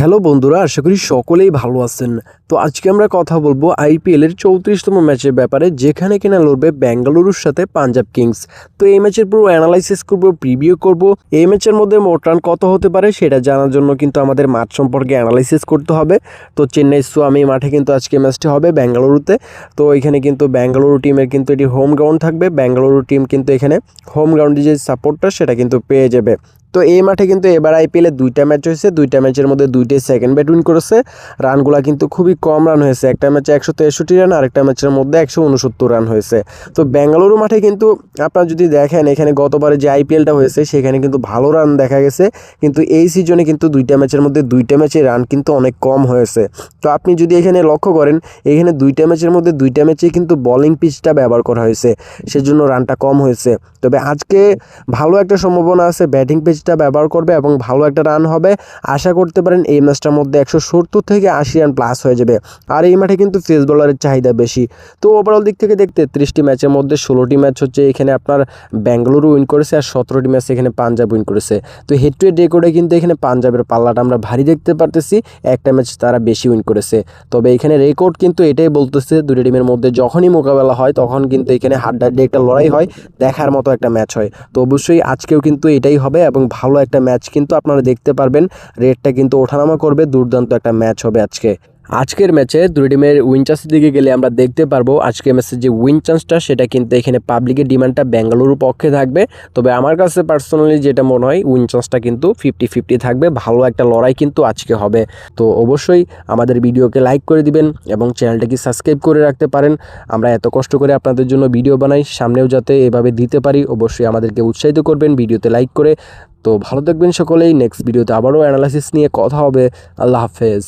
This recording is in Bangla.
হ্যালো বন্ধুরা, আশা করি সকলেই ভালো আছেন। তো আজকে আমরা কথা বলব আইপিএল এর চৌত্রিশতম ম্যাচের ব্যাপারে, যেখানে কিনা লড়বে বেঙ্গালুরুর সাথে পাঞ্জাব কিংস। তো এই ম্যাচের পুরো অ্যানালাইসিস করব প্রিভিউ করব। এই ম্যাচের মধ্যে মোট রান কত হতে পারে সেটা জানার জন্য কিন্তু আমাদের মাঠ সম্পর্কে অ্যানালাইসিস করতে হবে। তো চেন্নাই সোয়ামি মাঠে কিন্তু আজকে ম্যাচটি হবে বেঙ্গালুরুতে। তো এখানে কিন্তু বেঙ্গালুরু টিমের কিন্তু এটি হোম গ্রাউন্ড থাকবে। বেঙ্গালুরু টিম কিন্তু এখানে হোম গ্রাউন্ডে যে সাপোর্টটা সেটা কিন্তু পেয়ে যাবে। তো এই মাঠে কিন্তু এবার আইপিএলে দুইটা ম্যাচ হয়েছে। দুইটা ম্যাচের মধ্যে দুইটাই সেকেন্ড ব্যাট উইন করেছে। রানগুলা কিন্তু খুবই কম রান হয়েছে। একটা ম্যাচে একশো তেষট্টি রান আরেকটা ম্যাচের মধ্যে একশো উনসত্তর রান হয়েছে। তো বেঙ্গালুরু মাঠে কিন্তু আপনারা যদি দেখেন, এখানে গতবারে যে আইপিএলটা হয়েছে, সেখানে কিন্তু ভালো রান দেখা গেছে। কিন্তু এই সিজনে কিন্তু দুইটা ম্যাচের মধ্যে দুইটা ম্যাচে রান কিন্তু অনেক কম হয়েছে। তো আপনি যদি এখানে লক্ষ্য করেন, এখানে দুইটা ম্যাচের মধ্যে দুইটা ম্যাচে কিন্তু বলিং পিচটা ব্যবহার করা হয়েছে। সেজন্য রানটা কম হয়েছে। তবে আজকে ভালো একটা সম্ভাবনা আছে। ব্যাটিং পিচটা ব্যবহার করবে এবং ভালো একটা রান হবে। আশা করতে পারেন এই ম্যাচটার মধ্যে একশো সত্তর থেকে আশি রান প্লাস হয়ে যাবে। আর এই মাঠে কিন্তু ফেস বোলারের চাহিদা বেশি। তো ওভারঅল দিক থেকে দেখতে ত্রিশটি ম্যাচের মধ্যে ষোলোটি ম্যাচ হচ্ছে এখানে আপনার ব্যাঙ্গালুরু উইন করেছে আর সতেরোটি ম্যাচ এখানে পাঞ্জাব উইন করেছে। তো হেড টু হেড রেকর্ডে কিন্তু এখানে পাঞ্জাবের পাল্লাটা আমরা ভারী দেখতে পারতেছি। একটা ম্যাচ তারা বেশি উইন করেছে। তবে এখানে রেকর্ড কিন্তু এটাই বলতেছে, দুটি টিমের মধ্যে যখনই মোকাবেলা হয় তখন কিন্তু এখানে হাড্ডাহাড্ডি একটা লড়াই হয়, দেখার মতো একটা ম্যাচ হয়। তো অবশ্যই আজকেও কিন্তু এটাই হবে এবং ভালো একটা ম্যাচ, কিন্তু আপনারা দেখতে পারবেন রেটটা কিন্তু ওঠানামা করবে, দুর্দান্ত একটা ম্যাচ হবে আজকে। আজকের ম্যাচে দুই টিমের উইন চান্সের দিকে গেলে আমরা দেখতে পারব আজকের ম্যাচের যে উইন চান্সটা সেটা কিন্তু এখানে পাবলিকের ডিমান্ডটা বেঙ্গালুরুর পক্ষে থাকবে। তবে আমার কাছে পার্সোনালি যেটা মনে হয় উইন চান্সটা কিন্তু ফিফটি ফিফটি থাকবে। ভালো একটা লড়াই কিন্তু আজকে হবে। তো অবশ্যই আমাদের ভিডিওকে লাইক করে দিবেন এবং চ্যানেলটাকে সাবস্ক্রাইব করে রাখতে পারেন। আমরা এত কষ্ট করে আপনাদের জন্য ভিডিও বানাই, সামনেও যাতে এভাবে দিতে পারি, অবশ্যই আমাদেরকে উৎসাহিত করবেন ভিডিওতে লাইক করে। তো ভালো থাকবেন সকলেই নেক্সট ভিডিওতে আবারও অ্যানালাইসিস নিয়ে কথা হবে। আল্লাহ হাফেজ।